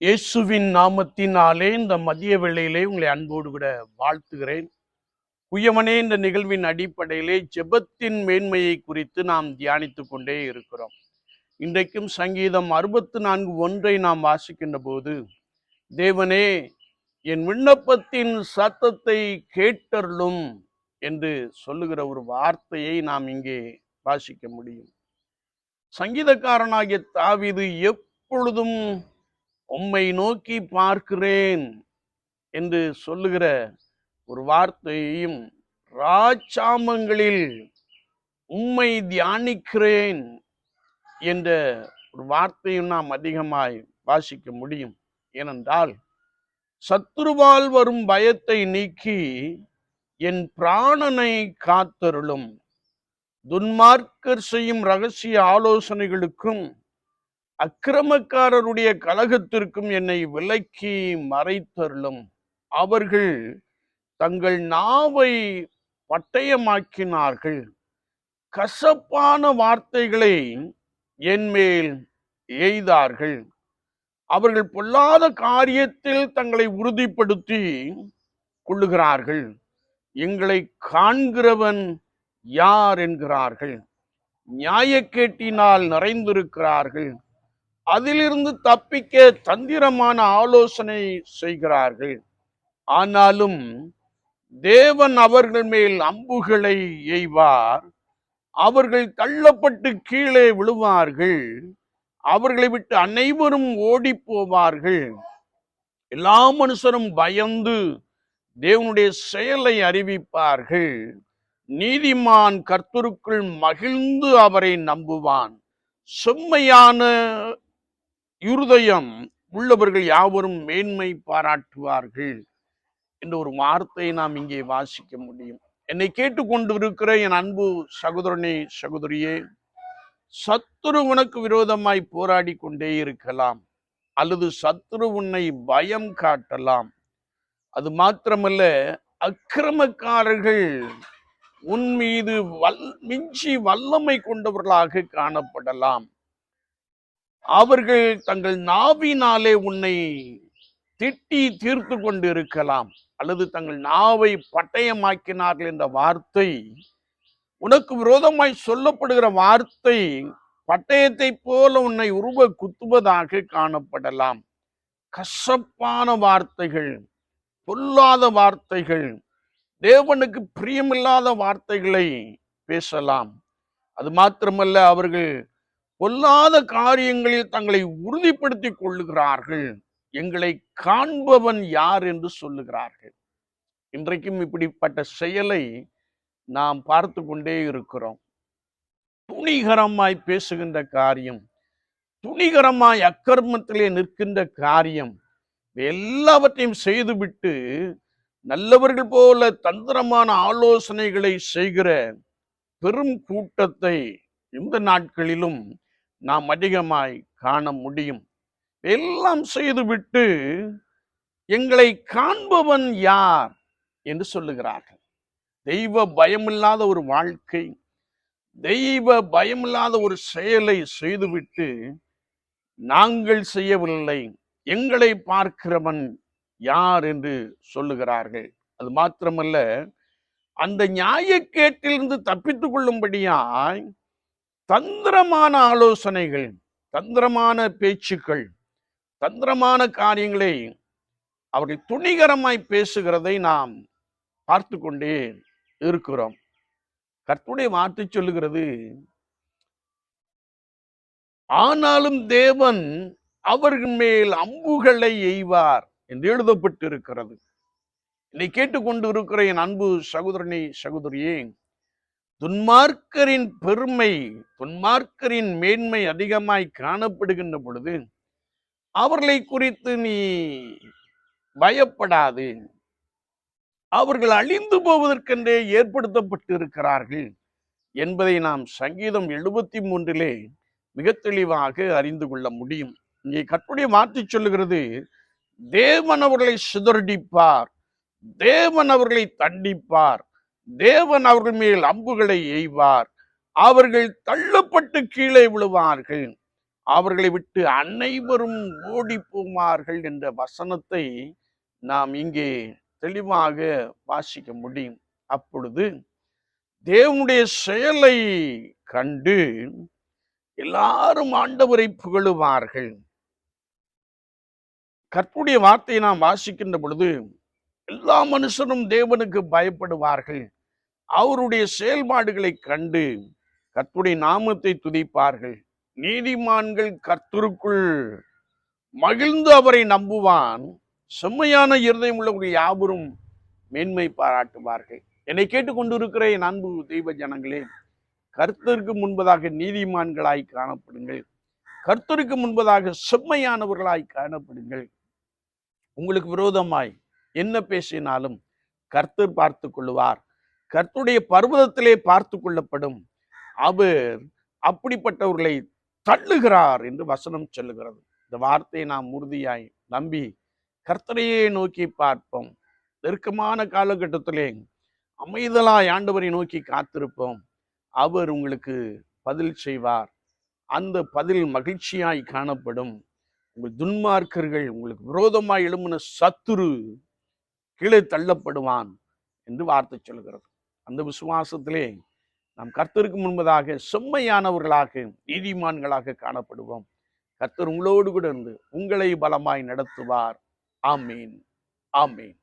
இயேசுவின் நாமத்தினாலே இந்த மதிய வேளையிலே உங்களை அன்போடு கூட வாழ்த்துகிறேன். குயவனே இந்த நிகழ்வின் அடிப்படையிலே ஜெபத்தின் மேன்மையை குறித்து நாம் தியானித்து கொண்டே இருக்கிறோம். இன்றைக்கும் சங்கீதம் அறுபத்து நான்கு ஒன்றை நாம் வாசிக்கின்ற போது தேவனே என் விண்ணப்பத்தின் சத்தத்தை கேட்டருளும் என்று சொல்லுகிற ஒரு வார்த்தையை நாம் இங்கே வாசிக்க முடியும். சங்கீதக்காரனாகிய தாவிது எப்பொழுதும் உம்மை நோக்கி பார்க்கிறேன் என்று சொல்லுகிற ஒரு வார்த்தையையும் ராஜாமங்களில் உம்மை தியானிக்கிறேன் என்ற ஒரு வார்த்தையும் நாம் அதிகமாய் வாசிக்க முடியும். ஏனென்றால் சத்துருவால் வரும் பயத்தை நீக்கி என் பிராணனை காத்தருளும். துன்மார்க்கர் செய்யும் ரகசிய ஆலோசனைகளுக்கும் அக்கிரமக்காரருடைய கழகத்திற்கும் என்னை விலக்கி மறைத்தருளும். அவர்கள் தங்கள் நாவை பட்டயமாக்கினார்கள். கசப்பான வார்த்தைகளை என்மேல் எய்தார்கள். அவர்கள் பொல்லாத காரியத்தில் தங்களை உறுதிப்படுத்தி கொள்ளுகிறார்கள். எங்களை காண்கிறவன் யார் என்கிறார்கள். நியாயக்கேட்டினால் நிறைந்திருக்கிறார்கள். அதிலிருந்து தப்பிக்க தந்திரமான ஆலோசனை செய்கிறார்கள். ஆனாலும் தேவன் அவர்கள் மேல் அம்புகளை எய்வார். அவர்கள் தள்ளப்பட்டு கீழே விழுவார்கள். அவர்களை விட்டு அனைவரும் ஓடி போவார்கள் எல்லா மனுஷரும் பயந்து தேவனுடைய செயலை அறிவிப்பார்கள். நீதிமான் கர்த்தருக்குள் மகிழ்ந்து அவரை நம்புவான். செம்மையான இருதயம் உள்ளவர்கள் யாவரும் மேன்மை பாராட்டுவார்கள் என்ற ஒரு வார்த்தையை நாம் இங்கே வாசிக்க முடியும். என்னை கேட்டுக்கொண்டு இருக்கிற என் அன்பு சகோதரனே சகோதரியே சத்துரு உனக்கு விரோதமாய் போராடி கொண்டே இருக்கலாம் அல்லது சத்துரு உன்னை பயம் காட்டலாம். அது மாத்திரமல்ல அக்கிரமக்காரர்கள் உன் மீது வல் மிஞ்சி வல்லமை கொண்டவர்களாக காணப்படலாம். அவர்கள் தங்கள் நாவினாலே உன்னை திட்டி தீர்த்து கொண்டு இருக்கலாம் அல்லது தங்கள் நாவை பட்டயமாக்கினார்கள் என்ற வார்த்தை உனக்கு விரோதமாய் சொல்லப்படுகிற வார்த்தை பட்டயத்தை போல உன்னை உருவ குத்துவதாக காணப்படலாம். கசப்பான வார்த்தைகள் பொல்லாத வார்த்தைகள் தேவனுக்கு பிரியமில்லாத வார்த்தைகளை பேசலாம். அது மாத்திரமல்ல அவர்கள் பொல்லாத காரியங்களில் தங்களை உறுதிப்படுத்திக் கொள்ளுகிறார்கள். எங்களை காண்பவன் யார் என்று சொல்லுகிறார்கள். இன்றைக்கும் இப்படிப்பட்ட செயலை நாம் பார்த்து கொண்டே இருக்கிறோம். துணிகரமாய் பேசுகின்ற காரியம் துணிகரமாய் அக்கர்மத்திலே நிற்கின்ற காரியம் எல்லாவற்றையும் செய்துவிட்டு நல்லவர்கள் போல தந்திரமான ஆலோசனைகளை செய்கிற பெரும் கூட்டத்தை இந்த நாட்களிலும் நாம் அதிகமாய் காண முடியும். எல்லாம் செய்துவிட்டு எங்களை காண்பவன் யார் என்று சொல்லுகிறார்கள். தெய்வ பயமில்லாத ஒரு வாழ்க்கை தெய்வ பயமில்லாத ஒரு செயலை செய்துவிட்டு நாங்கள் செய்யவில்லை எங்களை பார்க்கிறவன் யார் என்று சொல்லுகிறார்கள். அது மாத்திரமல்ல அந்த நியாயக்கேட்டிலிருந்து தப்பித்து கொள்ளும்படியாய் தந்திரமான ஆலோசனைகள் தந்திரமான பேச்சுக்கள் தந்திரமான காரியங்களை அவர்கள் துணிகரமாய் பேசுகிறதை நாம் பார்த்து கொண்டே இருக்கிறோம். கர்த்துடைய வார்த்தை சொல்லுகிறது ஆனாலும் தேவன் அவர்கள் மேல் அம்புகளை எய்வார் என்று எழுதப்பட்டிருக்கிறது. என்னை கேட்டுக்கொண்டு இருக்கிற என் அன்பு சகோதரனே சகோதரியே துன்மார்க்கரின் பெருமை துன்மார்க்கரின் மேன்மை அதிகமாய் காணப்படுகின்ற பொழுது அவர்களை குறித்து நீ பயப்படாது. அவர்கள் அழிந்து போவதற்கென்றே ஏற்படுத்தப்பட்டு இருக்கிறார்கள் என்பதை நாம் சங்கீதம் எழுபத்தி மூன்றிலே மிக தெளிவாக அறிந்து கொள்ள முடியும். இங்கே கற்புடைய மாற்றி சொல்லுகிறது தேவன் அவர்களை சிதறடிப்பார் தேவன் அவர்களை தண்டிப்பார். தேவன் அவர்கள் மேல் அம்புகளை எய்வார். அவர்கள் தள்ளப்பட்டு கீழே விழுவார்கள். அவர்களை விட்டு அனைவரும் ஓடி போமார்கள் என்ற வசனத்தை நாம் இங்கே தெளிவாக வாசிக்க முடியும். அப்பொழுது தேவனுடைய செயலை கண்டு எல்லாரும் ஆண்டவரை புகழுவார்கள். கற்புடைய வார்த்தையை நாம் வாசிக்கின்ற பொழுது எல்லா மனுஷனும் தேவனுக்கு பயப்படுவார்கள். அவருடைய செயல்பாடுகளை கண்டு கர்த்துடைய நாமத்தை துதிப்பார்கள். நீதிமான்கள் கர்த்தருக்குள் மகிழ்ந்து அவரை நம்புவான். செம்மையான இருதயம் உள்ளவர்கள் யாவரும் மேன்மை பாராட்டுவார்கள். என்னை கேட்டுக்கொண்டிருக்கிற என் அன்பு தெய்வ ஜனங்களே கர்த்தருக்கு முன்பதாக நீதிமான்களாய் காணப்படுங்கள். கர்த்தருக்கு முன்பதாக செம்மையானவர்களாய் காணப்படுங்கள். உங்களுக்கு விரோதமாய் என்ன பேசினாலும் கர்த்தர் பார்த்து கொள்ளுவார். கர்த்துடைய பர்வதத்திலே பார்த்து கொள்ளப்படும். அவர் அப்படிப்பட்டவர்களை தள்ளுகிறார் என்று வசனம் சொல்லுகிறது. இந்த வார்த்தையை நாம் உறுதியாய் நம்பி கர்த்தரையே நோக்கி பார்ப்போம். நெருக்கமான காலகட்டத்திலே அமைதலாய் ஆண்டவரை நோக்கி காத்திருப்போம். அவர் உங்களுக்கு பதில் செய்வார். அந்த பதில் மகிழ்ச்சியாய் காணப்படும். உங்கள் துன்மார்க்கர்கள் உங்களுக்கு விரோதமாய் எழும்பின சத்துரு கீழே தள்ளப்படுவான் என்று வார்த்தை சொல்கிறது அந்த விசுவாசத்திலே நாம் கர்த்தருக்கு முன்பதாக செம்மையானவர்களாக நீதிமான்களாக காணப்படுவோம். கர்த்தர் உங்களோடு கூட இருந்து உங்களை பலமாய் நடத்துவார். ஆமீன். ஆமீன்.